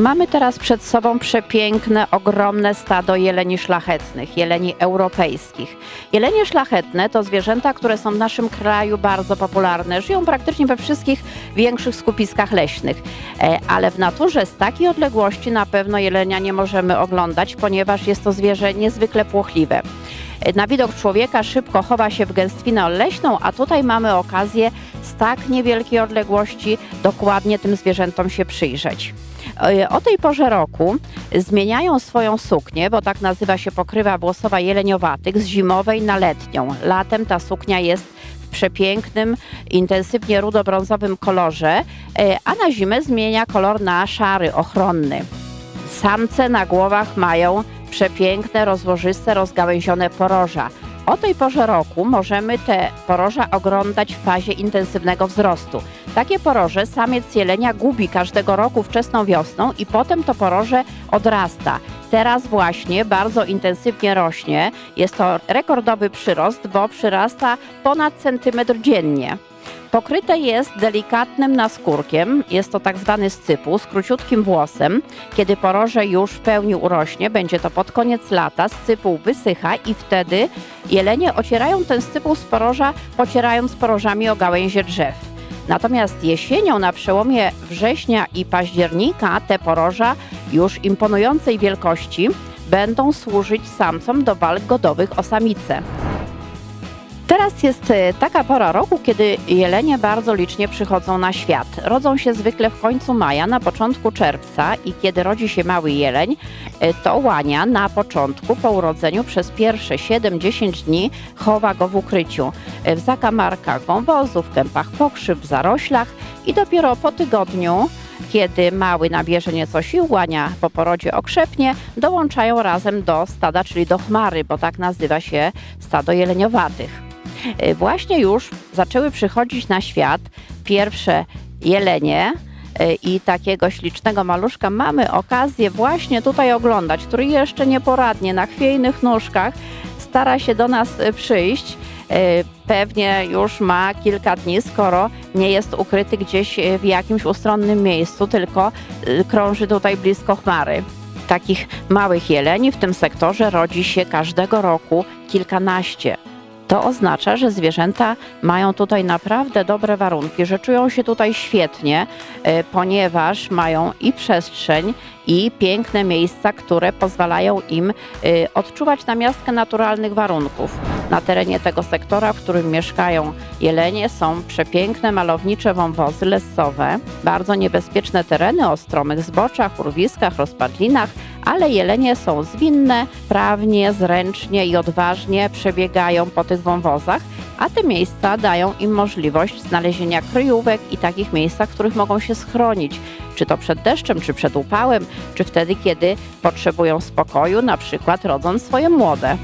Mamy teraz przed sobą przepiękne, ogromne stado jeleni szlachetnych, jeleni europejskich. Jelenie szlachetne to zwierzęta, które są w naszym kraju bardzo popularne. Żyją praktycznie we wszystkich większych skupiskach leśnych. E, Ale w naturze z takiej odległości na pewno jelenia nie możemy oglądać, ponieważ jest to zwierzę niezwykle płochliwe. Na widok człowieka szybko chowa się w gęstwinę leśną, a tutaj mamy okazję z tak niewielkiej odległości dokładnie tym zwierzętom się przyjrzeć. E, O tej porze roku zmieniają swoją suknię, bo tak nazywa się pokrywa włosowa jeleniowatych, z zimowej na letnią. Latem ta suknia jest w przepięknym, intensywnie rudo-brązowym kolorze, e, a na zimę zmienia kolor na szary, ochronny. Samce na głowach mają przepiękne, rozłożyste, rozgałęzione poroża. O tej porze roku możemy te poroża oglądać w fazie intensywnego wzrostu. Takie poroże samiec jelenia gubi każdego roku wczesną wiosną i potem to poroże odrasta. Teraz właśnie bardzo intensywnie rośnie. Jest to rekordowy przyrost, bo przyrasta ponad centymetr dziennie. Pokryte jest delikatnym naskórkiem, jest to tak zwany scypu z króciutkim włosem. Kiedy poroże już w pełni urośnie, będzie to pod koniec lata, scypuł wysycha i wtedy jelenie ocierają ten scypuł z poroża, pocierając porożami o gałęzie drzew. Natomiast jesienią na przełomie września i października te poroża już imponującej wielkości będą służyć samcom do walk godowych o samice. Teraz jest e, taka pora roku, kiedy jelenie bardzo licznie przychodzą na świat. Rodzą się zwykle w końcu maja, na początku czerwca i kiedy rodzi się mały jeleń, e, to łania na początku po urodzeniu przez pierwsze 7-10 dni chowa go w ukryciu. e, W zakamarkach wąwozów, w kępach pokrzyw, w zaroślach i dopiero po tygodniu kiedy mały nabierze nieco sił, łania po porodzie okrzepnie, dołączają razem do stada, czyli do chmary, bo tak nazywa się stado jeleniowatych. Y, Właśnie już zaczęły przychodzić na świat pierwsze jelenie y, i takiego ślicznego maluszka mamy okazję właśnie tutaj oglądać, który jeszcze nieporadnie na chwiejnych nóżkach stara się do nas y, przyjść. Pewnie już ma kilka dni, skoro nie jest ukryty gdzieś w jakimś ustronnym miejscu, tylko krąży tutaj blisko chmary. Takich małych jeleni w tym sektorze rodzi się każdego roku kilkanaście. To oznacza, że zwierzęta mają tutaj naprawdę dobre warunki, że czują się tutaj świetnie, e, ponieważ mają i przestrzeń, i piękne miejsca, które pozwalają im e, odczuwać namiastkę naturalnych warunków. Na terenie tego sektora, w którym mieszkają jelenie, są przepiękne, malownicze wąwozy lesowe, bardzo niebezpieczne tereny o stromych zboczach, urwiskach, rozpadlinach, ale jelenie są zwinne, prawnie, zręcznie i odważnie przebiegają po tych wąwozach, a te miejsca dają im możliwość znalezienia kryjówek i takich miejscach, w których mogą się schronić, czy to przed deszczem, czy przed upałem, czy wtedy, kiedy potrzebują spokoju, na przykład rodząc swoje młode.